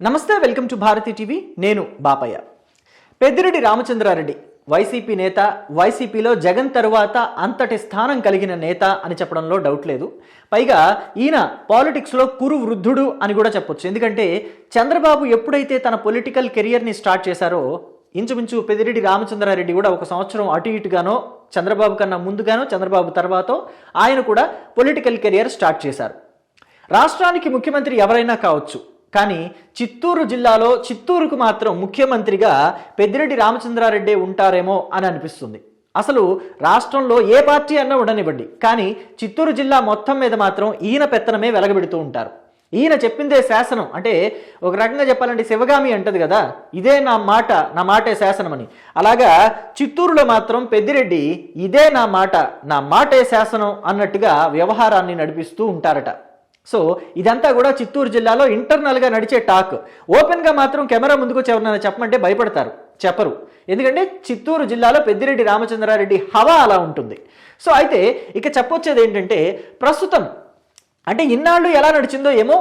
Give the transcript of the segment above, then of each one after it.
నమస్తే welcome to Bharati TV. నేను Bapayya. Peddireddy Ramachandra Reddy YCP నేత వైసీపీలో జగన్ తరువాత అంతటి స్థానం కలిగిన నేత అని చెప్పడంలో డౌట్ లేదు. పైగా ఈయన పాలిటిక్స్లో కురు వృద్ధుడు అని కూడా చెప్పొచ్చు. ఎందుకంటే చంద్రబాబు ఎప్పుడైతే తన పొలిటికల్ కెరియర్ని స్టార్ట్ చేశారో ఇంచుమించు పెద్దిరెడ్డి రామచంద్రారెడ్డి కూడా ఒక సంవత్సరం అటు ఇటుగానో చంద్రబాబు కన్నా ముందుగానో చంద్రబాబు తర్వాత ఆయన కూడా పొలిటికల్ కెరియర్ స్టార్ట్ చేశారు. రాష్ట్రానికి ముఖ్యమంత్రి ఎవరైనా కావచ్చు. కానీ చిత్తూరు జిల్లాలో చిత్తూరుకు మాత్రం ముఖ్యమంత్రిగా పెద్దిరెడ్డి రామచంద్రారెడ్డి ఉంటారేమో అని అనిపిస్తుంది. అసలు రాష్ట్రంలో ఏ పార్టీ అన్నా ఉండనివ్వండి. కానీ చిత్తూరు జిల్లా మొత్తం మీద మాత్రం ఈయన పెత్తనమే వెలగబెడుతూ ఉంటారు. ఈయన చెప్పిందే శాసనం. అంటే ఒక రకంగా చెప్పాలంటే శివగామి అంటది కదా? ఇదే నా మాట నా మాటే శాసనం అని అలాగా చిత్తూరులో మాత్రం పెద్దిరెడ్డి ఇదే నా మాట నా మాటే శాసనం అన్నట్టుగా వ్యవహారాన్ని నడిపిస్తూ ఉంటారట. సో ఇదంతా కూడా చిత్తూరు జిల్లాలో ఇంటర్నల్గా నడిచే టాక్. ఓపెన్గా మాత్రం కెమెరా ముందుకొచ్చి ఎవరినైనా చెప్పమంటే భయపడతారు. చెప్పరు. ఎందుకంటే చిత్తూరు జిల్లాలో పెద్దిరెడ్డి రామచంద్రారెడ్డి హవా అలా ఉంటుంది. సో అయితే ఇక చెప్పొచ్చేది ఏంటంటే ప్రస్తుతం అంటే ఇన్నాళ్ళు ఎలా నడిచిందో ఏమో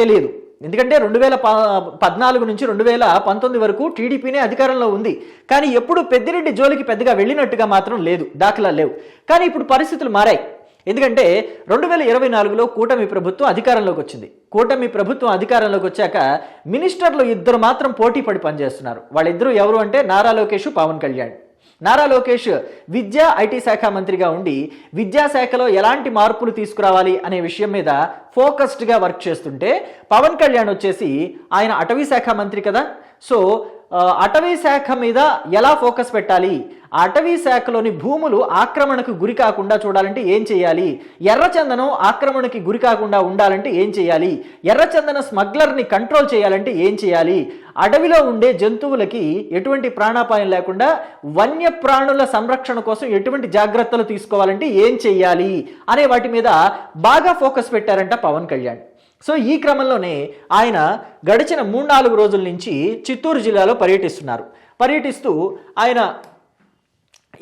తెలియదు. ఎందుకంటే రెండు వేల పద్నాలుగు నుంచి రెండు వేల పంతొమ్మిది వరకు టీడీపీనే అధికారంలో ఉంది. కానీ ఎప్పుడు పెద్దిరెడ్డి జోలికి పెద్దగా వెళ్ళినట్టుగా మాత్రం లేదు. దాఖలా లేవు. కానీ ఇప్పుడు పరిస్థితులు మారాయి. ఎందుకంటే రెండు వేల ఇరవై నాలుగులో కూటమి ప్రభుత్వం అధికారంలోకి వచ్చింది. కూటమి ప్రభుత్వం అధికారంలోకి వచ్చాక మినిస్టర్లు ఇద్దరు మాత్రం పోటీ పడి పనిచేస్తున్నారు. వాళ్ళిద్దరూ ఎవరు అంటే నారా లోకేష్ పవన్ కళ్యాణ్. నారా లోకేష్ విద్యా ఐటీ శాఖ మంత్రిగా ఉండి విద్యాశాఖలో ఎలాంటి మార్పులు తీసుకురావాలి అనే విషయం మీద ఫోకస్డ్గా వర్క్ చేస్తుంటే పవన్ కళ్యాణ్ వచ్చేసి ఆయన అటవీ శాఖ మంత్రి కదా. సో అటవీ శాఖ మీద ఎలా ఫోకస్ పెట్టాలి? అటవీ శాఖలోని భూములు ఆక్రమణకు గురి కాకుండా చూడాలంటే ఏం చేయాలి? ఎర్రచందనం ఆక్రమణకి గురి కాకుండా ఉండాలంటే ఏం చేయాలి? ఎర్రచందన స్మగ్లర్ని కంట్రోల్ చేయాలంటే ఏం చేయాలి? అడవిలో ఉండే జంతువులకి ఎటువంటి ప్రాణాపాయం లేకుండా వన్యప్రాణుల సంరక్షణ కోసం ఎటువంటి జాగ్రత్తలు తీసుకోవాలంటే ఏం చేయాలి? అనే వాటి మీద బాగా ఫోకస్ పెట్టారంట పవన్ కళ్యాణ్. సో ఈ క్రమంలోనే ఆయన గడిచిన మూడు నాలుగు రోజుల నుంచి చిత్తూరు జిల్లాలో పర్యటిస్తున్నారు. పర్యటిస్తూ ఆయన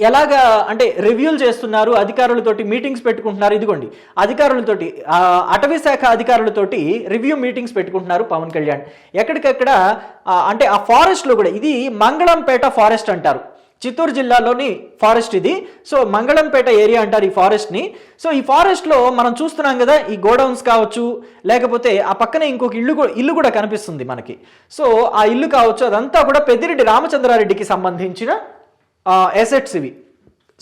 ఎలాగా అంటే రివ్యూలు చేస్తున్నారు అధికారులతోటి మీటింగ్స్ పెట్టుకుంటున్నారు ఇదిగోండి. అధికారులతోటి అటవీ శాఖ అధికారులతోటి రివ్యూ మీటింగ్స్ పెట్టుకుంటున్నారు పవన్ కళ్యాణ్. ఎక్కడికెక్కడ అంటే ఆ ఫారెస్ట్లో కూడా ఇది మంగళంపేట ఫారెస్ట్ అంటారు. చిత్తూరు జిల్లాలోని ఫారెస్ట్ ఇది. సో మంగళంపేట ఏరియా అంటారు ఈ ఫారెస్ట్ని. సో ఈ ఫారెస్ట్లో మనం చూస్తున్నాం కదా ఈ గోడౌన్స్ కావచ్చు లేకపోతే ఆ పక్కనే ఇంకొక ఇల్లు కూడా ఇల్లు కూడా కనిపిస్తుంది మనకి. సో ఆ ఇల్లు కావచ్చు అదంతా కూడా పెద్దిరెడ్డి రామచంద్రారెడ్డికి సంబంధించిన ఎసెట్స్ ఇవి.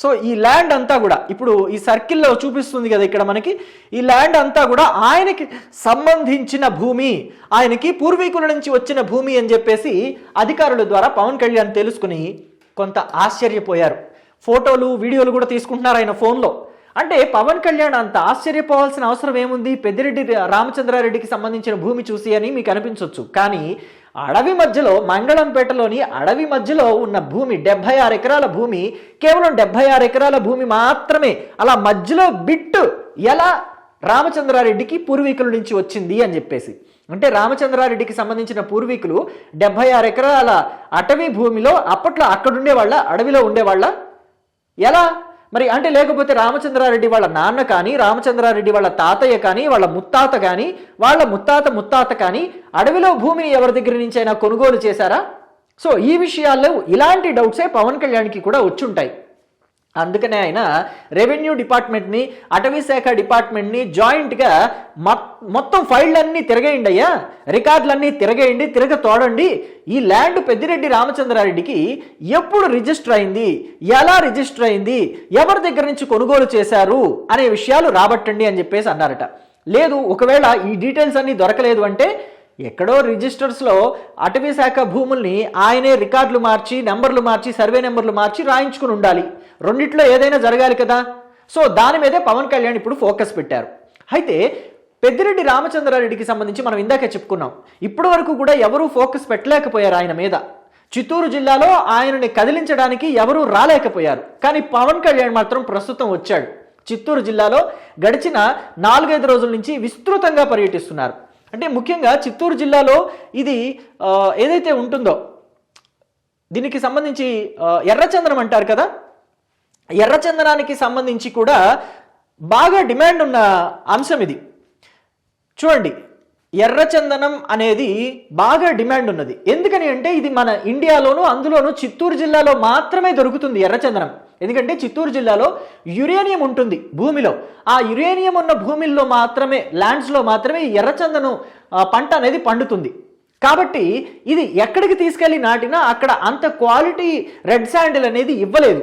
సో ఈ ల్యాండ్ అంతా కూడా ఇప్పుడు ఈ సర్కిల్లో చూపిస్తుంది కదా ఇక్కడ మనకి ఈ ల్యాండ్ అంతా కూడా ఆయనకి సంబంధించిన భూమి ఆయనకి పూర్వీకుల నుంచి వచ్చిన భూమి అని చెప్పేసి అధికారుల ద్వారా పవన్ కళ్యాణ్ తెలుసుకుని కొంత ఆశ్చర్యపోయారు. ఫోటోలు వీడియోలు కూడా తీసుకుంటున్నారు ఆయన ఫోన్లో. అంటే పవన్ కళ్యాణ్ అంత ఆశ్చర్యపోవాల్సిన అవసరం ఏముంది? పెద్దిరెడ్డి రామచంద్రారెడ్డికి సంబంధించిన భూమి చూసి అని మీకు అనిపించవచ్చు కానీ అడవి మధ్యలో మంగళంపేటలోని అడవి మధ్యలో ఉన్న భూమి డెబ్బై ఆరు ఎకరాల భూమి కేవలం డెబ్బై ఆరు ఎకరాల భూమి మాత్రమే. అలా మధ్యలో బిట్టు ఎలా రామచంద్రారెడ్డికి పూర్వీకుల నుంచి వచ్చింది అని చెప్పేసి. అంటే రామచంద్రారెడ్డికి సంబంధించిన పూర్వీకులు డెబ్బై ఆరు ఎకరాల అటవీ భూమిలో అప్పట్లో అక్కడుండే వాళ్ళ అడవిలో ఉండేవాళ్ళ? ఎలా? మరి అంటే లేకపోతే రామచంద్రారెడ్డి వాళ్ళ నాన్న కానీ రామచంద్రారెడ్డి వాళ్ళ తాతయ్య కానీ వాళ్ళ ముత్తాత కానీ వాళ్ళ ముత్తాత ముత్తాత కానీ అడవిలో భూమిని ఎవరి దగ్గర నుంచి అయినా కొనుగోలు చేశారా? సో ఈ విషయాల్లో ఇలాంటి డౌట్సే పవన్ కళ్యాణ్కి కూడా వచ్చుంటాయి. అందుకనే ఆయన రెవెన్యూ డిపార్ట్మెంట్ని అటవీ శాఖ డిపార్ట్మెంట్ని జాయింట్గా మొత్తం ఫైళ్ళన్నీ తిరగేయండి అయ్యా. రికార్డులన్నీ తిరగేయండి తిరగ తోడండి. ఈ ల్యాండ్ పెద్దిరెడ్డి రామచంద్రారెడ్డికి ఎప్పుడు రిజిస్టర్ అయింది ఎలా రిజిస్టర్ అయింది ఎవరి దగ్గర నుంచి కొనుగోలు చేశారు అనే విషయాలు రాబట్టండి అని చెప్పేసి అన్నారట. లేదు ఒకవేళ ఈ డీటెయిల్స్ అన్నీ దొరకలేదు అంటే ఎక్కడో రిజిస్టర్స్లో అటవీ శాఖ భూముల్ని ఆయనే రికార్డులు మార్చి నెంబర్లు మార్చి సర్వే నెంబర్లు మార్చి రాయించుకుని ఉండాలి. రెండిట్లో ఏదైనా జరగాలి కదా? సో దాని మీదే పవన్ కళ్యాణ్ ఇప్పుడు ఫోకస్ పెట్టారు. అయితే పెద్దిరెడ్డి రామచంద్రారెడ్డికి సంబంధించి మనం ఇందాక చెప్పుకున్నాం. ఇప్పటి వరకు కూడా ఎవరూ ఫోకస్ పెట్టలేకపోయారు ఆయన మీద. చిత్తూరు జిల్లాలో ఆయనని కదిలించడానికి ఎవరూ రాలేకపోయారు. కానీ పవన్ కళ్యాణ్ మాత్రం ప్రస్తుతం వచ్చాడు. చిత్తూరు జిల్లాలో గడిచిన నాలుగైదు రోజుల నుంచి విస్తృతంగా పర్యటిస్తున్నారు. అంటే ముఖ్యంగా చిత్తూరు జిల్లాలో ఇది ఆ, ఏదైతే ఉంటుందో దీనికి సంబంధించి ఎర్రచందనం అంటారు కదా? ఎర్రచందనానికి సంబంధించి కూడా బాగా డిమాండ్ ఉన్న అంశం ఇది. చూడండి ఎర్రచందనం అనేది బాగా డిమాండ్ ఉన్నది. ఎందుకని అంటే ఇది మన ఇండియాలోను అందులోను చిత్తూరు జిల్లాలో మాత్రమే దొరుకుతుంది ఎర్రచందనం. ఎందుకంటే చిత్తూరు జిల్లాలో యురేనియం ఉంటుంది భూమిలో. ఆ యురేనియం ఉన్న భూమిల్లో మాత్రమే ల్యాండ్స్లో మాత్రమే ఈ ఎర్రచందనం పంట అనేది పండుతుంది. కాబట్టి ఇది ఎక్కడికి తీసుకెళ్ళి నాటినా అక్కడ అంత క్వాలిటీ రెడ్ శాండిల్ అనేది ఇవ్వలేదు.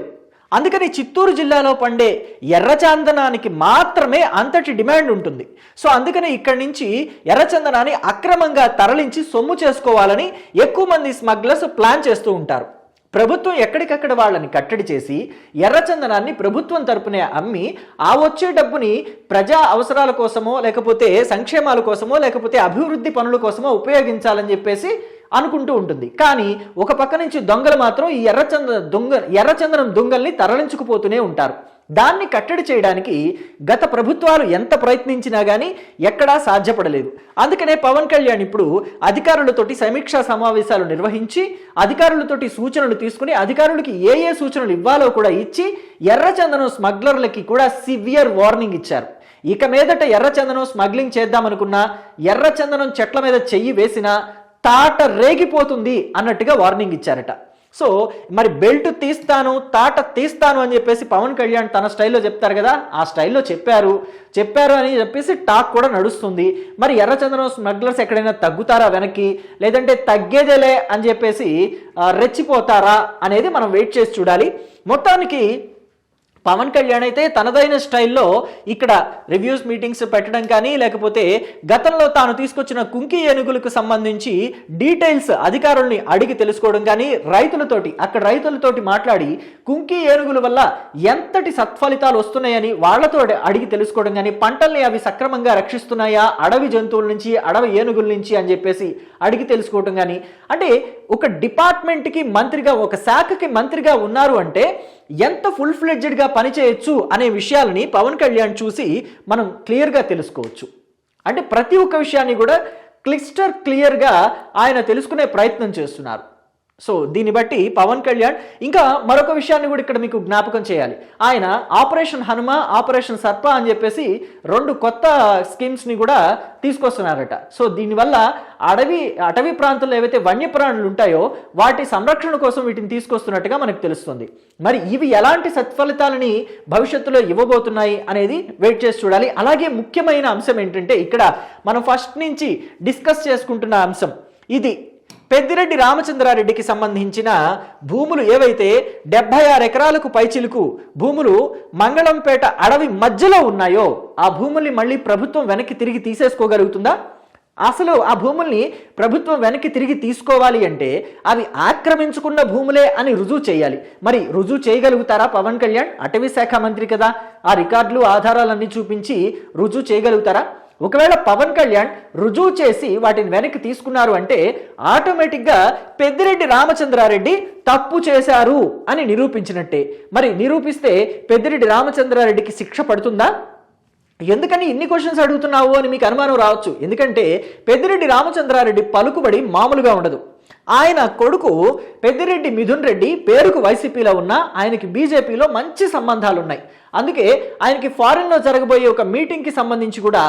అందుకని చిత్తూరు జిల్లాలో పండే ఎర్రచందనానికి మాత్రమే అంతటి డిమాండ్ ఉంటుంది. సో అందుకని ఇక్కడి నుంచి ఎర్రచందనాన్ని అక్రమంగా తరలించి సొమ్ము చేసుకోవాలని ఎక్కువ మంది స్మగ్లర్స్ ప్లాన్ చేస్తూ ఉంటారు. ప్రభుత్వం ఎక్కడికక్కడ వాళ్ళని కట్టడి చేసి ఎర్రచందనాన్ని ప్రభుత్వం తరపునే అమ్మి ఆ వచ్చే డబ్బుని ప్రజా అవసరాల కోసమో లేకపోతే సంక్షేమాల కోసమో లేకపోతే అభివృద్ధి పనుల కోసమో ఉపయోగించాలని చెప్పేసి అనుకుంటూ ఉంటుంది. కానీ ఒక పక్క నుంచి దొంగలు మాత్రం ఈ ఎర్రచంద దొంగ ఎర్రచందనం దొంగల్ని తరలించుకుపోతూనే ఉంటారు. దాన్ని కట్టడి చేయడానికి గత ప్రభుత్వాలు ఎంత ప్రయత్నించినా కానీ ఎక్కడా సాధ్యపడలేదు. అందుకనే పవన్ కళ్యాణ్ ఇప్పుడు అధికారులతోటి సమీక్షా సమావేశాలు నిర్వహించి అధికారులతోటి సూచనలు తీసుకుని అధికారులకి ఏ ఏ సూచనలు ఇవ్వాలో కూడా ఇచ్చి ఎర్రచందనం స్మగ్లర్లకి కూడా సివియర్ వార్నింగ్ ఇచ్చారు. ఇక మీదట ఎర్రచందనం స్మగ్లింగ్ చేద్దామనుకున్నా ఎర్రచందనం చెట్ల మీద చెయ్యి వేసినా తాట రేగిపోతుంది అన్నట్టుగా వార్నింగ్ ఇచ్చారట. సో మరి బెల్ట్ తీస్తాను తాట తీస్తాను అని చెప్పేసి పవన్ కళ్యాణ్ తన స్టైల్లో చెప్తారు కదా ఆ స్టైల్లో చెప్పారు. చెప్పారు అని చెప్పేసి టాక్ కూడా నడుస్తుంది. మరి ఎర్రచందనం స్మగ్లర్స్ ఎక్కడైనా తగ్గుతారా వెనక్కి? లేదంటే తగ్గేదేలే అని చెప్పేసి రెచ్చిపోతారా అనేది మనం వెయిట్ చేసి చూడాలి. మొత్తానికి పవన్ కళ్యాణ్ అయితే తనదైన స్టైల్లో ఇక్కడ రివ్యూస్ మీటింగ్స్ పెట్టడం కానీ లేకపోతే గతంలో తాను తీసుకొచ్చిన కుంకి ఏనుగులకు సంబంధించి డీటెయిల్స్ అధికారుల్ని అడిగి తెలుసుకోవడం కానీ రైతులతోటి అక్కడ రైతులతోటి మాట్లాడి కుంకి ఏనుగుల వల్ల ఎంతటి సత్ఫలితాలు వస్తున్నాయని వాళ్ళతో అడిగి తెలుసుకోవడం కానీ పంటల్ని అవి సక్రమంగా రక్షిస్తున్నాయా అడవి జంతువుల నుంచి అడవి ఏనుగుల నుంచి అని చెప్పేసి అడిగి తెలుసుకోవడం కానీ అంటే ఒక డిపార్ట్మెంట్కి మంత్రిగా ఒక శాఖకి మంత్రిగా ఉన్నారు అంటే ఎంత ఫుల్ ఫ్లెడ్జెడ్గా పనిచేయొచ్చు అనే విషయాలని పవన్ కళ్యాణ్ చూసి మనం క్లియర్గా తెలుసుకోవచ్చు. అంటే ప్రతి ఒక్క విషయాన్ని కూడా క్లిస్టర్ క్లియర్గా ఆయన తెలుసుకునే ప్రయత్నం చేస్తున్నారు. సో దీన్ని బట్టి పవన్ కళ్యాణ్ ఇంకా మరొక విషయాన్ని కూడా ఇక్కడ మీకు జ్ఞాపకం చేయాలి. ఆయన ఆపరేషన్ హనుమ ఆపరేషన్ సర్ప అని చెప్పేసి రెండు కొత్త స్కీమ్స్ని కూడా తీసుకొస్తున్నారట. సో దీనివల్ల అడవి అటవీ ప్రాంతంలో ఏవైతే వన్యప్రాణులు ఉంటాయో వాటి సంరక్షణ కోసం వీటిని తీసుకొస్తున్నట్టుగా మనకు తెలుస్తుంది. మరి ఇవి ఎలాంటి సత్ఫలితాలని భవిష్యత్తులో ఇవ్వబోతున్నాయి అనేది వెయిట్ చేసి చూడాలి. అలాగే ముఖ్యమైన అంశం ఏంటంటే ఇక్కడ మనం ఫస్ట్ నుంచి డిస్కస్ చేసుకుంటున్న అంశం. ఇది పెద్దిరెడ్డి రామచంద్రారెడ్డికి సంబంధించిన భూములు ఏవైతే డెబ్బై ఆరు ఎకరాలకు పైచిలుకు భూములు మంగళంపేట అడవి మధ్యలో ఉన్నాయో ఆ భూముల్ని మళ్ళీ ప్రభుత్వం వెనక్కి తిరిగి తీసేసుకోగలుగుతుందా? అసలు ఆ భూముల్ని ప్రభుత్వం వెనక్కి తిరిగి తీసుకోవాలి అంటే అవి ఆక్రమించుకున్న భూములే అని రుజువు చేయాలి. మరి రుజువు చేయగలుగుతారా పవన్ కళ్యాణ్? అటవీ శాఖ మంత్రి కదా. ఆ రికార్డులు ఆధారాలన్నీ చూపించి రుజువు చేయగలుగుతారా? ఒకవేళ పవన్ కళ్యాణ్ రుజువు చేసి వాటిని వెనక్కి తీసుకున్నారు అంటే ఆటోమేటిక్గా పెద్దిరెడ్డి రామచంద్రారెడ్డి తప్పు చేశారు అని నిరూపించినట్టే. మరి నిరూపిస్తే పెద్దిరెడ్డి రామచంద్రారెడ్డికి శిక్ష పడుతుందా? ఎందుకని ఇన్ని క్వశ్చన్స్ అడుగుతున్నావు అని మీకు అనుమానం రావచ్చు. ఎందుకంటే పెద్దిరెడ్డి రామచంద్రారెడ్డి పలుకుబడి మామూలుగా ఉండదు. ఆయన కొడుకు పెద్దిరెడ్డి మిథున్ రెడ్డి పేరుకు వైసీపీలో ఉన్న ఆయనకి బీజేపీలో మంచి సంబంధాలు ఉన్నాయి అందుకే ఆయనకి ఫారెన్లో జరగబోయే ఒక మీటింగ్కి సంబంధించి కూడా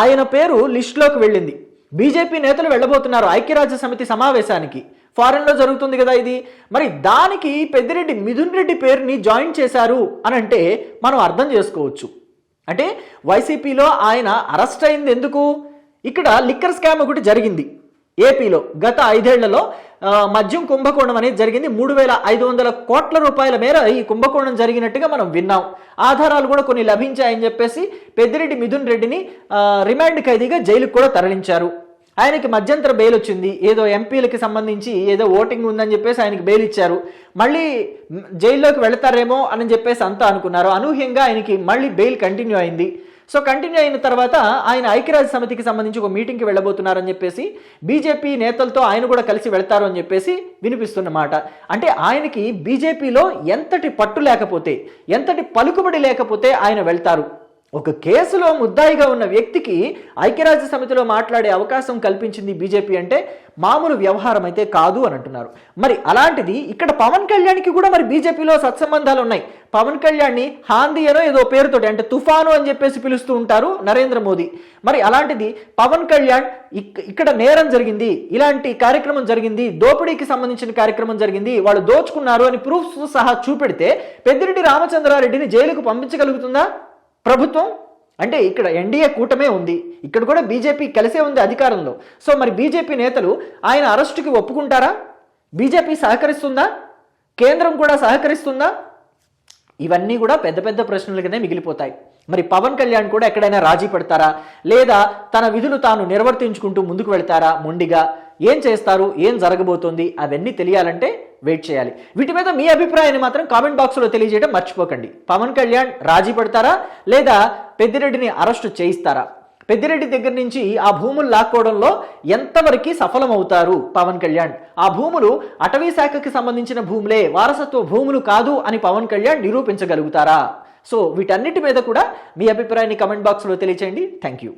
ఆయన పేరు లిస్టులోకి వెళ్ళింది. బీజేపీ నేతలు వెళ్ళబోతున్నారు ఐక్యరాజ్య సమితి సమావేశానికి. ఫారెన్లో జరుగుతుంది కదా ఇది. మరి దానికి పెద్దిరెడ్డి మిథున్ రెడ్డి పేరుని జాయిన్ చేశారు అని అంటే మనం అర్థం చేసుకోవచ్చు. అంటే వైసీపీలో ఆయన అరెస్ట్ అయింది ఎందుకు? ఇక్కడ లిక్కర్ స్కామ్ ఒకటి జరిగింది. ఏపీలో గత ఐదేళ్ళలో మద్యం కుంభకోణం అనేది జరిగింది. మూడు వేల ఐదు వందల కోట్ల రూపాయల మేర ఈ కుంభకోణం జరిగినట్టుగా మనం విన్నాం. ఆధారాలు కూడా కొన్ని లభించాయని చెప్పేసి పెద్దిరెడ్డి మిథున్ రెడ్డిని రిమాండ్ ఖైదీగా జైలుకు కూడా తరలించారు. ఆయనకి మధ్యంతర బెయిల్ వచ్చింది. ఏదో ఎంపీలకి సంబంధించి ఏదో ఓటింగ్ ఉందని చెప్పేసి ఆయనకి బెయిల్ ఇచ్చారు. మళ్ళీ జైల్లోకి వెళతారేమో అని చెప్పేసి అంతా అనుకున్నారు. అనూహ్యంగా ఆయనకి మళ్ళీ బెయిల్ కంటిన్యూ అయింది. సో కంటిన్యూ అయిన తర్వాత ఆయన ఐక్యరాజ్య సమితికి సంబంధించి ఒక మీటింగ్కి వెళ్ళబోతున్నారని చెప్పేసి బీజేపీ నేతలతో ఆయన కూడా కలిసి వెళ్తారు అని చెప్పేసి వినిపిస్తున్నమాట అంటే ఆయనకి బీజేపీలో ఎంతటి పట్టు లేకపోతే ఎంతటి పలుకుబడి లేకపోతే ఆయన వెళ్తారు. ఒక కేసులో ముద్దాయిగా ఉన్న వ్యక్తికి ఐక్యరాజ్య సమితిలో మాట్లాడే అవకాశం కల్పించింది బీజేపీ అంటే మామూలు వ్యవహారం అయితే కాదు అని అంటున్నారు. మరి అలాంటిది ఇక్కడ పవన్ కళ్యాణ్కి కూడా మరి బీజేపీలో సత్సంబంధాలు ఉన్నాయి. పవన్ కళ్యాణ్ని హాందీ అనో ఏదో పేరుతోటి అంటే తుఫాను అని చెప్పేసి పిలుస్తూ ఉంటారు నరేంద్ర మోదీ. మరి అలాంటిది పవన్ కళ్యాణ్ ఇక్- ఇక్కడ నేరం జరిగింది ఇలాంటి కార్యక్రమం జరిగింది దోపిడీకి సంబంధించిన కార్యక్రమం జరిగింది వాళ్ళు దోచుకున్నారు అని ప్రూఫ్స్ సహా చూపెడితే పెద్దిరెడ్డి రామచంద్రారెడ్డిని జైలుకు పంపించగలుగుతుందా? ప్రభుత్వం అంటే ఇక్కడ ఎన్డీఏ కూటమే ఉంది. ఇక్కడ కూడా బీజేపీ కలిసే ఉంది అధికారంలో. సో మరి బీజేపీ నేతలు ఆయన అరెస్టుకి ఒప్పుకుంటారా? బీజేపీ సహకరిస్తుందా? కేంద్రం కూడా సహకరిస్తుందా? ఇవన్నీ కూడా పెద్ద పెద్ద ప్రశ్నలుగానే మిగిలిపోతాయి. మరి పవన్ కళ్యాణ్ కూడా ఎక్కడైనా రాజీ పడతారా? లేదా తన విధులు తాను నిర్వర్తించుకుంటూ ముందుకు వెళ్తారా? మొండిగా ఏం చేస్తారు ఏం జరగబోతోంది అవన్నీ తెలియాలంటే వెయిట్ చేయాలి. వీటి మీద మీ అభిప్రాయాన్ని మాత్రం కామెంట్ బాక్స్లో తెలియజేయడం మర్చిపోకండి. పవన్ కళ్యాణ్ రాజీ పడతారా లేదా పెద్దిరెడ్డిని అరెస్టు చేయిస్తారా? పెద్దిరెడ్డి దగ్గర నుంచి ఆ భూములు లాక్కోవడంలో ఎంతవరకు సఫలమవుతారు పవన్ కళ్యాణ్? ఆ భూములు అటవీ శాఖకి సంబంధించిన భూములే వారసత్వ భూములు కాదు అని పవన్ కళ్యాణ్ నిరూపించగలుగుతారా? సో వీటన్నిటి మీద కూడా మీ అభిప్రాయాన్ని కమెంట్ బాక్స్లో తెలియచేయండి. Thank you.